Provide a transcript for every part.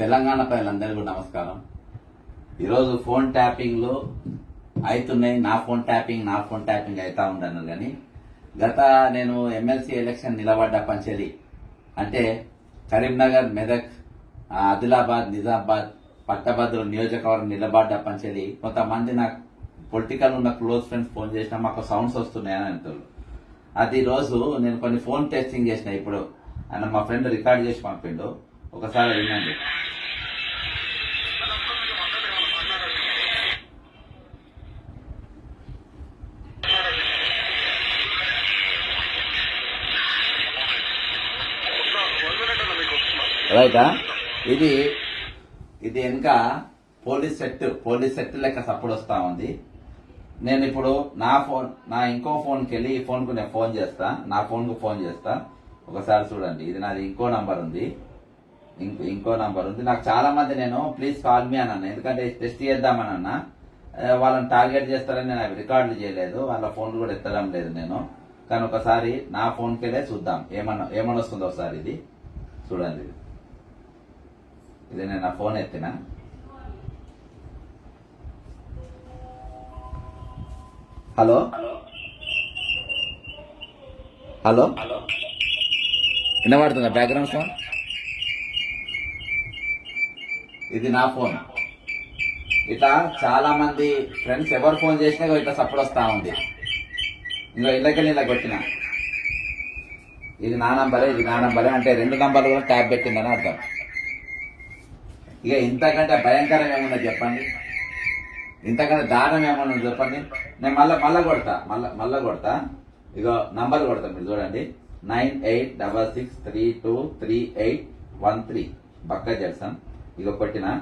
తెలంగాణ ప్రజలందరికీ నమస్కారం. ఈరోజు ఫోన్ ట్యాపింగ్లు అవుతున్నాయి నా ఫోన్ ట్యాపింగ్ నా ఫోన్ ట్యాపింగ్ అవుతా ఉండను కానీ గత నేను ఎమ్మెల్సీ ఎలక్షన్ నిలబడ్డ పంచలి అంటే కరీంనగర్ మెదక్ ఆదిలాబాద్ నిజామాబాద్ పట్టభద్రుల నియోజకవర్గం నిలబడ్డ పంచలి కొంతమంది నాకు పొలిటికల్ ఉన్న క్లోజ్ ఫ్రెండ్స్ ఫోన్ చేసినా మాకు సౌండ్స్ వస్తున్నాయని అంటారు అది రోజు నేను కొన్ని ఫోన్ టెస్టింగ్ చేసిన ఇప్పుడు ఆయన మా ఫ్రెండ్ రికార్డ్ చేసి పంపిండు ఒకసారి వినండి. రైటా ఇది ఇది ఇంకా పోలీస్ సెట్ పోలీస్ సెట్ లెక్క సపోర్ట్ వస్తా ఉంది. నేను ఇప్పుడు నా ఫోన్ నా ఇంకో ఫోన్కి వెళ్ళి ఈ ఫోన్కు నేను ఫోన్ చేస్తా. నా ఫోన్కు ఫోన్ చేస్తా. ఒకసారి చూడండి. ఇది నాది ఇంకో నంబర్ ఉంది. ఇంకో ఇంకో నంబర్ ఉంది. నాకు చాలా మంది నేను ప్లీజ్ కాల్ మీ అని అన్నా. ఎందుకంటే టెస్ట్ చేద్దామని అన్నా. వాళ్ళని టార్గెట్ చేస్తారని నేను అవి రికార్డులు చేయలేదు. వాళ్ళ ఫోన్లు కూడా ఎత్తడం లేదు నేను. కానీ ఒకసారి నా ఫోన్కి వెళ్ళే చూద్దాం. ఏమన్నా ఏమన్నా వస్తుందో ఒకసారి ఇది. చూడండి. ఇది నేను నా ఫోన్ ఎత్తినా? హలో? హలో? వినబడుతుందా బ్యాక్గ్రౌండ్ సౌండ్? ఇది నా ఫోన్. ఇట్లా చాలా మంది ఫ్రెండ్స్ ఎవరు ఫోన్ చేసినా ఇట్లా సపోర్ట్ వస్తా ఉంది. ఇంకా ఇళ్ళకెళ్ళి ఇలా కొట్టిన. ఇది నా నంబరే ఇది నా నంబరే అంటే రెండు నంబర్లు కూడా ట్యాబ్ పెట్టిందని అర్థం. ఇక ఇంతకంటే భయంకరం ఏమన్నా చెప్పండి. ఇంతకంటే దారుణం ఏమన్నా చెప్పండి. నేను మళ్ళీ మళ్ళీ కొడతా మళ్ళీ మళ్ళీ కొడతా. ఇగో నంబర్ కొడతా మీరు చూడండి. Nine eight double six three two three eight one three. Bakka Judson ఇక కొట్టిన.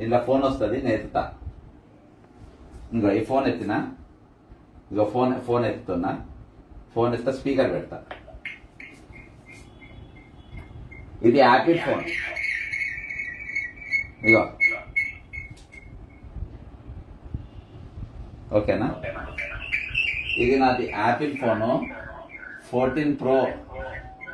ఇంట్లో ఫోన్ వస్తుంది నేను ఎత్తుతా. ఇంకో ఈ ఫోన్ ఎత్తిన. ఇక ఫోన్ ఫోన్ ఎత్తుతున్నా. ఫోన్ ఎత్తా స్పీకర్ పెడతా. ఇది యాపిల్ ఫోన్. ఇగో ఓకేనా? ఇది నాది Apple phone fourteen pro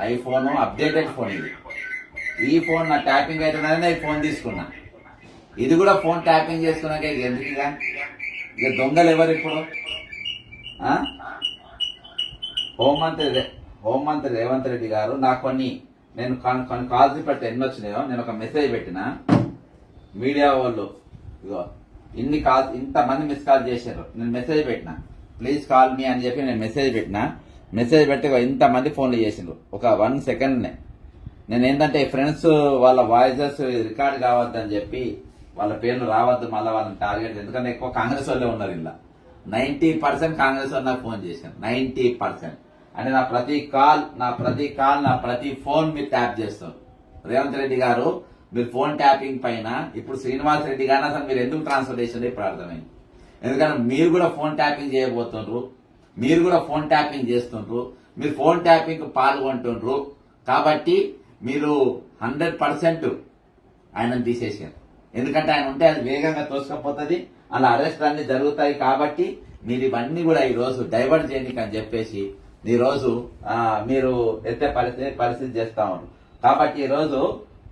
iPhone updated phone ఇది. ఈ ఫోన్ నా ట్యాపింగ్ అవుతుందని ఈ ఫోన్ తీసుకున్నా. ఇది కూడా ఫోన్ ట్యాపింగ్ చేసుకున్నాక ఇక ఎందుకు ఇక? ఇక దొంగలు ఎవరు ఇప్పుడు? ఆ? హోంమంత్రి రే- హోంమంత్రి రేవంత్ రెడ్డి గారు నాకు కొన్ని నేను కొన్ని కొన్ని కాల్స్ పెట్టి ఎన్ని వచ్చినాయో నేను ఒక మెసేజ్ పెట్టిన. మీడియా వాళ్ళు ఇగో ఇన్ని కాల్ ఇంతమంది మిస్ కాల్ చేశారు. నేను మెసేజ్ పెట్టిన. ప్లీజ్ కాల్ మీ అని చెప్పి నేను మెసేజ్ పెట్టిన. మెసేజ్ పెట్టి ఇంతమంది ఫోన్లు చేసిండ్రు. ఒక వన్ సెకండ్నే. నేను ఏంటంటే ఫ్రెండ్స్ వాళ్ళ వాయిసెస్ రికార్డ్ కావద్దని చెప్పి వాళ్ళ పేర్లు రావద్దు మళ్ళీ వాళ్ళని టార్గెట్ ఎందుకంటే ఎక్కువ కాంగ్రెస్ వాళ్ళే ఉన్నారు ఇలా నైంటీ పర్సెంట్ కాంగ్రెస్ వాళ్ళు నాకు ఫోన్ చేశారు. Ninety percent. అంటే నా ప్రతి కాల్ నా ప్రతి కాల్ నా ప్రతి ఫోన్ మీరు ట్యాప్ చేస్తారు. రేవంత్ రెడ్డి గారు మీరు ఫోన్ ట్యాపింగ్ పైన ఇప్పుడు శ్రీనివాస్ రెడ్డి గారిని అసలు మీరు ఎందుకు ట్రాన్స్ఫర్ చేసిందో ఇప్పుడు అర్థమైంది. ఎందుకంటే మీరు కూడా ఫోన్ ట్యాపింగ్ చేయబోతుండ్రు మీరు కూడా ఫోన్ ట్యాపింగ్ చేస్తుండ్రు మీరు ఫోన్ ట్యాపింగ్ పాల్గొంటుండ్రు కాబట్టి మీరు హండ్రెడ్ పర్సెంట్ ఆయనను తీసేసారు ఎందుకంటే ఆయన ఉంటే అది వేగంగా తోసుకపోతుంది అలా అరెస్ట్ అన్ని జరుగుతాయి కాబట్టి మీరు ఇవన్నీ కూడా ఈ రోజు డైవర్ట్ చేయడానికి అని చెప్పేసి ఈ రోజు మీరు ఎత్తే పరిస్థితి పరిస్థితి చేస్తా ఉన్నారు. కాబట్టి ఈ రోజు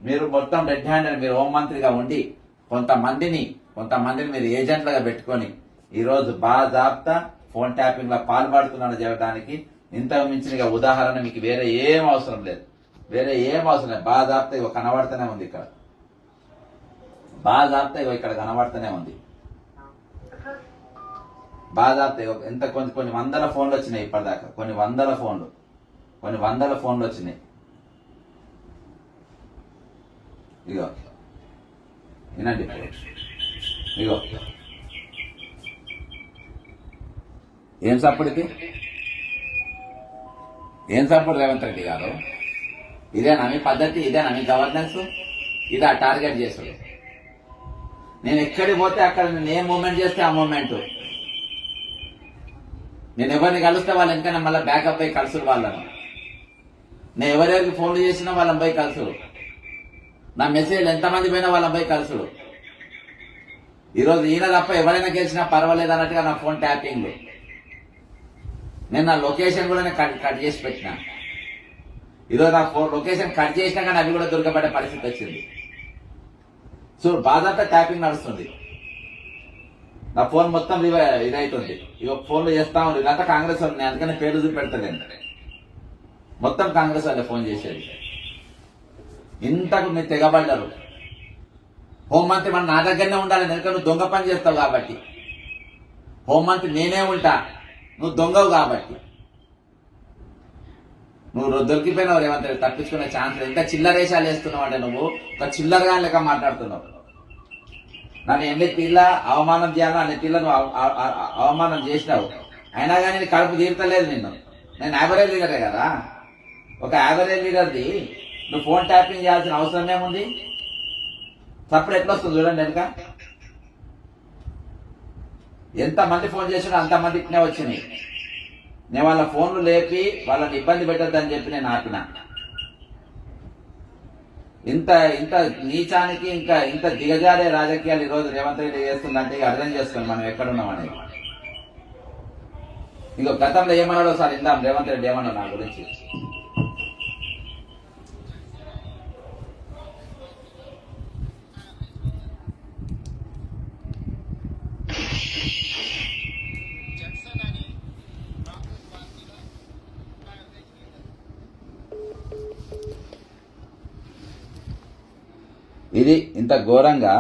మీరు మొత్తం రెడ్ అని మీరు హోంమంత్రిగా ఉండి కొంతమందిని కొంతమందిని మీరు ఏజెంట్లుగా పెట్టుకొని ఈరోజు రోజు బాజాబ్తా ఫోన్ ట్యాపింగ్లో పాల్పడుతున్నాడు చెప్పడానికి ఇంతకు మించిన ఉదాహరణ మీకు వేరే ఏం అవసరం లేదు. వేరే ఏం అవసరం లేదు. బాజాబ్తా ఇవి కనబడుతూనే ఉంది ఇక్కడ. బాజాబ్తా ఇగో ఇక్కడ కనబడుతూనే ఉంది. బాగా ఇగో ఎంత కొన్ని కొన్ని వందల ఫోన్లు వచ్చినాయి ఇప్పటిదాకా. కొన్ని వందల ఫోన్లు. కొన్ని వందల ఫోన్లు వచ్చినాయి. ఇగో వినండి ఇగో ఏం సప్పుడికి ఏం సప్పుడు రేవంత్ రెడ్డి గారు ఇదేనా మీ పద్ధతి ఇదేనా మీ గవర్నెన్స్ ఇదా టార్గెట్ చేసాడు నేను ఎక్కడికి పోతే అక్కడ నేను ఏ మూమెంట్ చేస్తే ఆ మూమెంట్ నేను ఎవరిని కలిస్తే వాళ్ళు ఇంకా మళ్ళీ బ్యాకప్ అయ్యి కలుసుడు వాళ్ళను నేను ఎవరెవరికి ఫోన్లు చేసినా వాళ్ళని పోయి కలుసుడు నా మెసేజ్ ఎంతమంది పోయినా వాళ్ళ అబ్బాయి కలుసుడు. ఈరోజు ఈయన తప్ప ఎవరైనా గెలిచినా పర్వాలేదు అన్నట్టుగా నా ఫోన్ ట్యాపింగ్. నేను నా లొకేషన్ కూడా నేను కట్ కట్ చేసి పెట్టిన. ఈరోజు నా ఫోన్ లొకేషన్ కట్ చేసినా కానీ అవి కూడా దొరకబడే పరిస్థితి వచ్చింది. సో బాధంతా ట్యాపింగ్ నడుస్తుంది. నా ఫోన్ మొత్తం ఇదైతుంది. ఇక ఫోన్లో చేస్తా ఉంది ఇదంతా కాంగ్రెస్ వాళ్ళు నేను అందుకని పేరు చూపెడతలేను మొత్తం కాంగ్రెస్ వాళ్ళే ఫోన్ చేసేది. ఇంతకు నేను తెగబడ్డారు. హోంమంత్రి మన నా దగ్గరనే ఉండాలి ఎందుకంటే నువ్వు దొంగ పని చేస్తావు కాబట్టి. హోంమంత్రి నేనే ఉంటా నువ్వు దొంగవు కాబట్టి. నువ్వు రొ- దొరికిపోయినావు రేవంత్ రెడ్డి తప్పించుకునే ఛాన్స్ ఎంత చిల్లరేషాలు వేస్తున్నావు అంటే నువ్వు ఒక చిల్లరగా లెక్క మాట్లాడుతున్నావు. నన్ను ఎన్ని పిల్ల అవమానం చేయాలో అన్ని పిల్ల నువ్వు అవమానం చేసినావు. అయినా కానీ కడుపు తీరుతలేదు నిన్ను. నేను యావరేజ్ లీడరే కదా. ఒక యావరేజ్ లీడర్ది నువ్వు ఫోన్ ట్యాపింగ్ చేయాల్సిన అవసరం ఏముంది? సప్పుడు ఎట్లా వస్తుంది చూడండి వెనుక. ఎంత మంది ఫోన్ చేసినా అంత మంది ఇట్నే వచ్చినాయి. నేను వాళ్ళ ఫోన్లు లేపి వాళ్ళని ఇబ్బంది పెట్టద్దని చెప్పి నేను ఆపిన. ఇంత ఇంత నీచానికి ఇంకా ఇంత దిగజారే రాజకీయాలు ఈ రోజు రేవంత్ రెడ్డి చేస్తుందంటే ఇక అర్థం చేసుకోండి మనం ఎక్కడున్నాం అనేది. ఇంకో గతంలో ఏమన్నాడో సార్ ఇందాం రేవంత్ రెడ్డి ఏమన్నాడు నా గురించి? ఇది ఇంత ఘోరంగా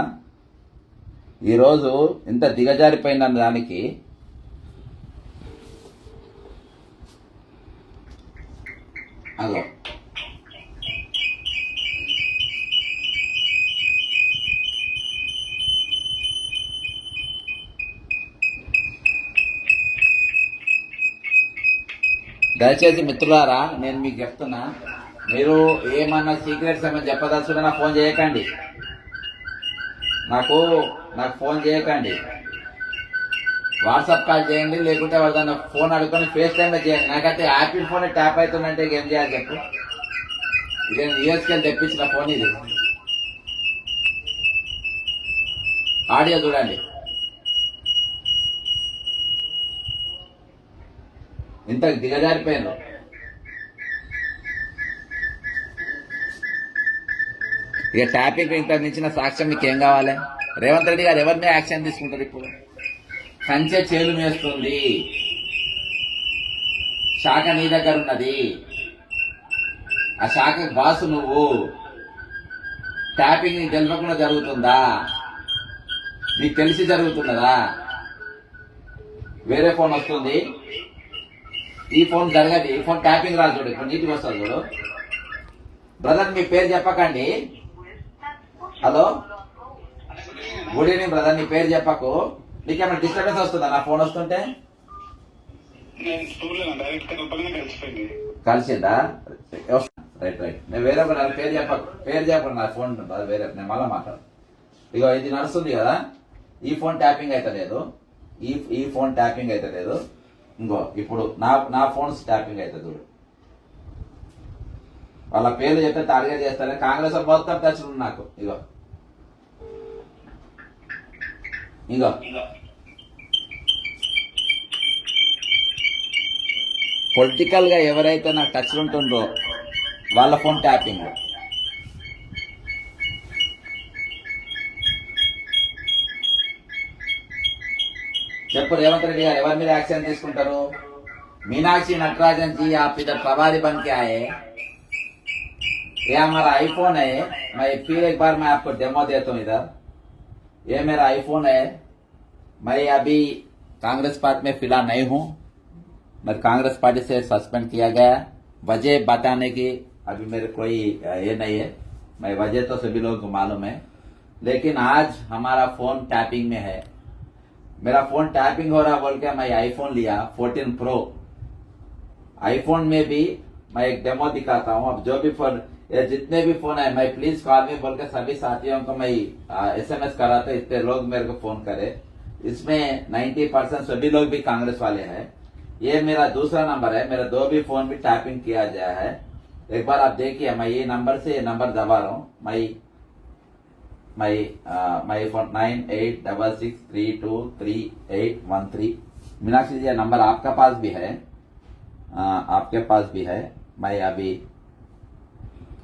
ఈరోజు ఇంత దిగజారిపోయిన దానికి అదో దయచేసి మిత్రులారా నేను మీకు చెప్తున్నా మీరు ఏమన్నా సీక్రెట్స్ ఏమైనా చెప్పదలుచుకున్నా ఫోన్ చేయకండి. నాకు నాకు ఫోన్ చేయకండి. వాట్సాప్ కాల్ చేయండి లేకుంటే వాళ్ళ ఫోన్ అడుగుకొని ఫేస్ టైమ్ చేయండి. నాకైతే యాపిల్ ఫోన్ ట్యాప్ అవుతుందంటే ఏం చేయాలి చెప్పు? ఇది యూఎస్కి తెప్పించిన ఫోన్ ఇది. ఆడియో చూడండి. ఇంత దిగజారిపోయాను ఇక టాపిక్ ఇంత మించిన సాక్ష్యం మీకు ఏం కావాలి? రేవంత్ రెడ్డి గారు ఎవరి మీద యాక్షన్ తీసుకుంటారు ఇప్పుడు? కంచె చేలు మేస్తుంది. శాఖ నీ దగ్గర ఉన్నది. ఆ శాఖ బాసు నువ్వు. ట్యాపింగ్ నీకు తెలియకుండా జరుగుతుందా? నీకు తెలిసి జరుగుతున్నదా? వేరే ఫోన్ వస్తుంది. ఈ ఫోన్ జరగదు. ఈ ఫోన్ ట్యాపింగ్ రాదు చూడు. ఇప్పుడు నీటికి వస్తుంది చూడు. బ్రదర్ మీ పేరు చెప్పకండి. హలో గుడ్ ఈవినింగ్ బ్రదర్ నీ పేరు చెప్పకు. నీకేమైనా డిస్టర్బెన్స్ వస్తుందా? నా ఫోన్ వస్తుంటే? కలిసిందా? రైట్ రైట్ నేను వేరే ఒక పేరు చెప్పకు. పేరు చెప్పండి నా ఫోన్ ఉంటుంది వేరే. నేను మళ్ళీ మాట్లాడు ఇగో ఇది నడుస్తుంది కదా? ఈ ఫోన్ ట్యాపింగ్ అయితే లేదు. ఈ ఈ ఫోన్ ట్యాపింగ్ అయితే లేదు. ఇంకో ఇప్పుడు నా నా ఫోన్స్ ట్యాపింగ్ అవుతుంది చూడు. వాళ్ళ పేర్లు చెప్తే టార్గెట్ చేస్తారని కాంగ్రెస్ మొత్తం టచ్ నాకు. ఇగో. ఇగో. పొలిటికల్గా ఎవరైతే నాకు టచ్ ఉంటుందో వాళ్ళ ఫోన్ ట్యాపింగ్. చెప్పు రేవంత్ రెడ్డి గారు ఎవరి మీద యాక్షన్ తీసుకుంటారు? మీనాక్షి నటరాజన్ జీ ఆపిద పవారి బంకే ఆయే. ये हमारा आईफोन है। मैं फिर एक बार मैं आपको डेमो देता हूँ इधर। ये मेरा आईफोन है। मैं अभी कांग्रेस पार्टी में फ़िलहाल नहीं हूँ। मैं कांग्रेस पार्टी से सस्पेंड किया गया। वजह बताने की अभी मेरे कोई ये नहीं है। मैं वजह तो सभी लोगों को मालूम है। लेकिन आज हमारा फ़ोन टैपिंग में है। मेरा फ़ोन टैपिंग हो रहा बोल के मैं आईफोन लिया 14 प्रो आईफोन में भी मैं एक डेमो दिखाता हूँ। अब जो भी फ़ोन ये जितने भी फ़ोन है मैं प्लीज़ कॉल में बोलकर सभी साथियों को मैं एसएमएस करा था इतने लोग मेरे को फ़ोन करे। इसमें 90 परसेंट सभी लोग भी कांग्रेस वाले हैं। ये मेरा दूसरा नंबर है मेरा दो भी फ़ोन भी टैपिंग किया गया है। एक बार आप देखिए मैं ये नंबर से ये नंबर दबा रहा हूँ। मैं my uh, my phone nine eight double six three two three eight one three Meenakshi ji number आपका पास भी है। uh, आपके पास भी है। मैं अभी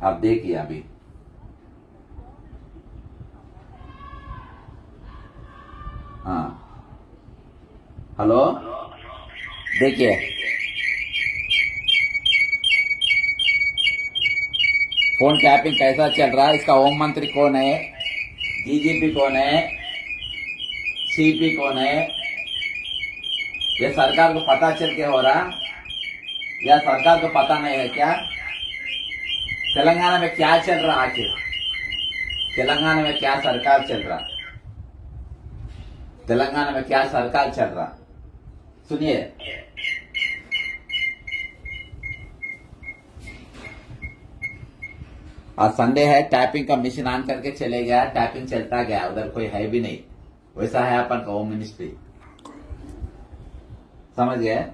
आप देखिए अभी। हाँ। हेलो? देखिए। फ़ोन टैपिंग कैसा चल रहा है? इसका ओम मंत्री कौन है? डीजीपी कौन है? सीपी कौन है? यह सरकार को पता चल के हो रहा? या सरकार को पता नहीं है क्या? तेलंगाना में क्या चल रहा आखिर तेलंगाना में क्या सरकार चल रहा? तेलंगाना में क्या सरकार चल रहा? सुनिए। आज संडे है टैपिंग का मशीन ऑन करके चले गया टैपिंग चलता गया, उधर कोई है भी नहीं। वैसा है अपन का होम मिनिस्ट्री समझ गए?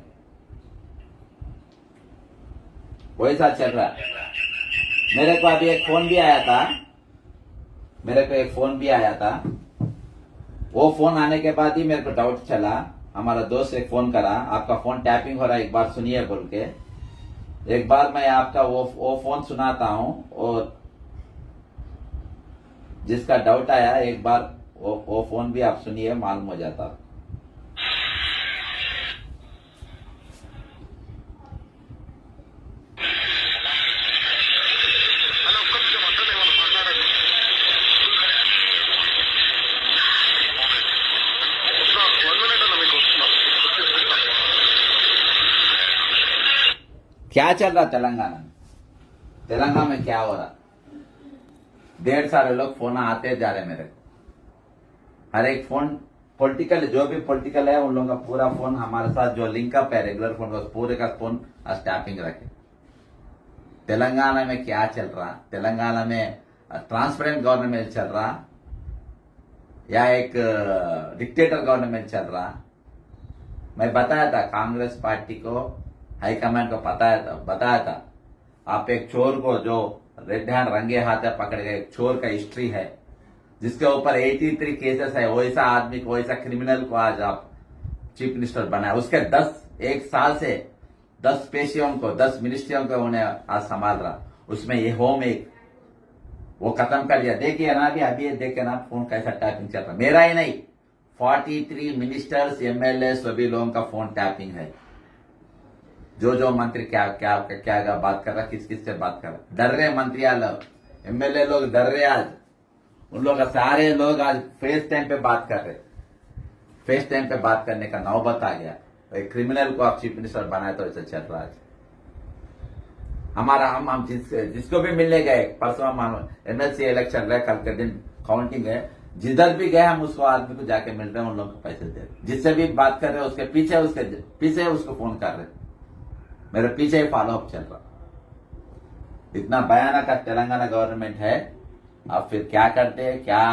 वैसा चल रहा। मेरे को अभी एक फ़ोन भी आया था। मेरे को एक फ़ोन भी आया था। वो फ़ोन आने के बाद ही मेरे को डाउट चला। हमारा दोस्त एक फ़ोन करा। आपका फ़ोन टैपिंग हो रहा है, एक बार सुनिए बोल के। एक बार मैं आपका वो वो फ़ोन सुनाता हूँ और जिसका डाउट आया, एक बार वो वो फ़ोन भी आप सुनिए, मालूम हो जाता। क्या चल रहा तेलंगाना में? तेलंगाना में क्या हो रहा? डेढ़ सारे लोग फ़ोन आते जा रहे मेरे को। हर एक फ़ोन पॉलिटिकल जो भी पॉलिटिकल है, उन लोगों का पूरा फ़ोन हमारे साथ, जो लिंकअप है रेगुलर फ़ोन का पूरे का फ़ोन स्टैपिंग रखे। तेलंगाना में क्या चल रहा? तेलंगाना में ट्रांसपेरेंट गवर्नमेंट चल रहा? या एक डिक्टेटर गवर्नमेंट चल रहा? मैं बताया था, कांग्रेस पार्टी को हाईकमांड को बताया था बताया था। आप एक चोर को जो रेड हैंड रंगे हाथ से पकड़ गए चोर का हिस्ट्री है, जिसके ऊपर 83 केसेस है, वैसा आदमी को, वैसा क्रिमिनल को आज आप चीफ मिनिस्टर बनाए। उसके 10 एक साल से 10 पेशियों को 10 मिनिस्ट्रियों को उन्हें आज संभाल रहा। उसमें ये होम एक, वो खत्म कर दिया। देखिए ना, अभी अभी देखिए ना फ़ोन कैसा टैपिंग चल रहा मेरा ही नहीं 43 मिनिस्टर्स एमएलए सभी लोगों का फ़ोन टैपिंग है। जो जो मंत्री क्या क्या क्या, क्या क्या बात कर रहा किस किस से बात कर रहा। डर रहे मंत्री लोग। एमएलए लोग डर रहे आज। उन लोग सारे लोग आज फेस टाइम पे बात कर रहे फेस टाइम पे बात करने का नौबत आ गया। एक क्रिमिनल को आप चीफ मिनिस्टर बनाए तो ऐसा चल रहा आज। हमारा हम हम जिस जिसको भी मिलने गए परसों हम एमएलसी इलेक्शन रहे कल के दिन काउंटिंग है। जिधर भी गए हम उसको आदमी को जाके मिल रहे हैं उन लोगों को पैसे दे रहे जिससे भी बात कर रहे हैं उसके पीछे उसके पीछे उसको फ़ोन कर रहे हैं। मेरे पीछे ही फॉलो अप चल रहा। इतना भयानक तेलंगाना गवर्नमेंट है आप फिर क्या करते हैं क्या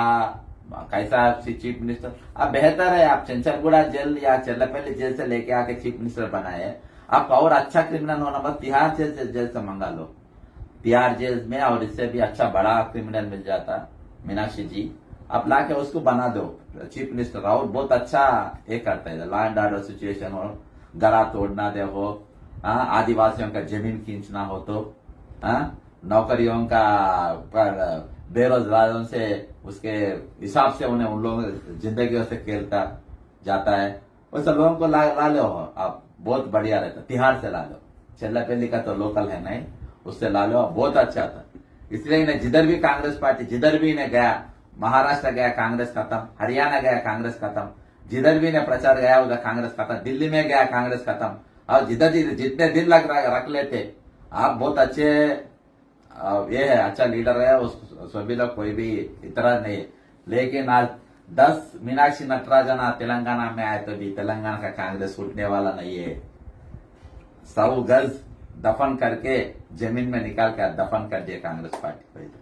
कैसा आप चीफ मिनिस्टर अब बेहतर है आप चंचलगुड़ा जेल या चल्लपल्ली जेल से लेके आके चीफ मिनिस्टर बनाए आप और अच्छा क्रिमिनल होना बस तिहाड़ जेल से जेल से मंगा लो। तिहाड़ जेल में और इससे भी अच्छा बड़ा क्रिमिनल मिल जाता मीनाक्षी जी। आप लाके उसको बना दो चीफ मिनिस्टर और बहुत अच्छा ये करता है लॉ एंड ऑर्डर सिचुएशन हो गला तोड़ना दे हाँ, आदिवासियों का ज़मीन खींचना हो तो नौकरियों का बेरोजगारों से उसके हिसाब से उन्हें उन लोगों ज़िंदगी से खेलता जाता है। वैसे लोगों को ला, ला लो आप बहुत बढ़िया रहता तिहाड़ से ला लो। चल्लापल्ली का तो लोकल है नहीं उससे ला लो बहुत अच्छा था। इसलिए इन्हें जिधर भी कांग्रेस पार्टी जिधर भी इन्हें गया महाराष्ट्र गया कांग्रेस खत्म हरियाणा गया कांग्रेस खत्म। जिधर भी इन्हें प्रचार गया उधर कांग्रेस खत्म। दिल्ली में गया कांग्रेस खत्म। और जिधर जिधर जितने दिन लग रहा रख लेते आप बहुत अच्छे आ, ये है अच्छा लीडर है उस सभी लोग कोई भी इतरा नहीं है। लेकिन आज दस मीनाक्षी नटराजन तेलंगाना में आए तो भी तेलंगाना का कांग्रेस उठने वाला नहीं है सौ गज दफन करके जमीन में निकाल कर दफन कर दिया कांग्रेस पार्टी को इधर।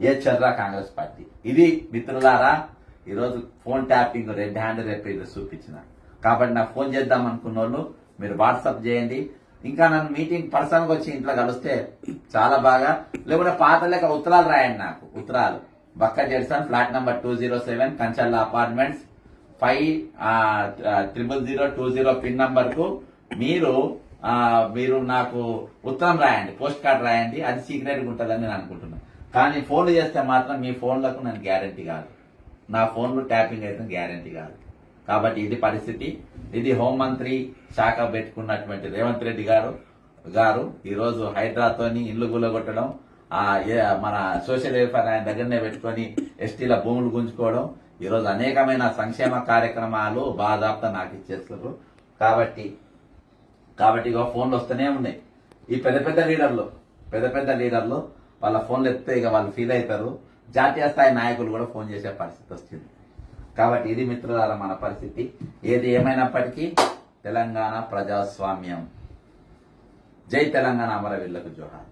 ये चल रहा కాంగ్రెస్ పార్టీ ఇది మిత్రులారా ఈరోజు ఫోన్ ట్యాపింగ్ రెడ్ హ్యాండ్ రేపు ఇది చూపించిన కాబట్టి నాకు ఫోన్ చేద్దాం అనుకున్న వాళ్ళు మీరు వాట్సాప్ చేయండి. ఇంకా నన్ను మీటింగ్ పర్సన్కి వచ్చి ఇంట్లో కలిస్తే చాలా బాగా. లేకుంటే పాత లెక్క ఉత్తరాలు రాయండి నాకు. ఉత్తరాలు. Bakka Judson flat number two zero seven Kanchalla apartments. Five triple zero two zero pin నెంబర్కు మీరు మీరు నాకు ఉత్తరం రాయండి. పోస్ట్ కార్డ్ రాయండి. అది సీక్రెట్గా ఉంటుందని నేను అనుకుంటున్నాను కానీ ఫోన్లు చేస్తే మాత్రం మీ ఫోన్లకు నేను గ్యారంటీ కాదు. నా ఫోన్లు ట్యాపింగ్ అయితే గ్యారంటీ కాదు. కాబట్టి ఇది పరిస్థితి. ఇది హోంమంత్రి శాఖ పెట్టుకున్నటువంటి రేవంత్ రెడ్డి గారు గారు ఈరోజు హైడ్రాతోని ఇల్లు గులగొట్టడం ఆ ఏ- మన సోషల్ వెల్ఫేర్ ఆయన దగ్గరనే పెట్టుకొని ఎస్టీల భూములు గుంజుకోవడం ఈరోజు అనేకమైన సంక్షేమ కార్యక్రమాలు బాధాప్త నాకు ఇచ్చేస్తారు కాబట్టి కాబట్టి ఇక ఫోన్లు వస్తూనే ఉన్నాయి. ఈ పెద్ద పెద్ద లీడర్లు పెద్ద పెద్ద లీడర్లు వాళ్ళ ఫోన్లు ఎత్తే ఇక వాళ్ళు ఫీల్ అవుతారు జాతీయ స్థాయి నాయకులు కూడా ఫోన్ చేసే పరిస్థితి వచ్చింది. కాబట్టి ఇది మిత్రులారా మన పరిస్థితి. ఏది ఏమైనప్పటికీ తెలంగాణ ప్రజాస్వామ్యం. జై తెలంగాణ అమరవీళ్ళకు జోహార్.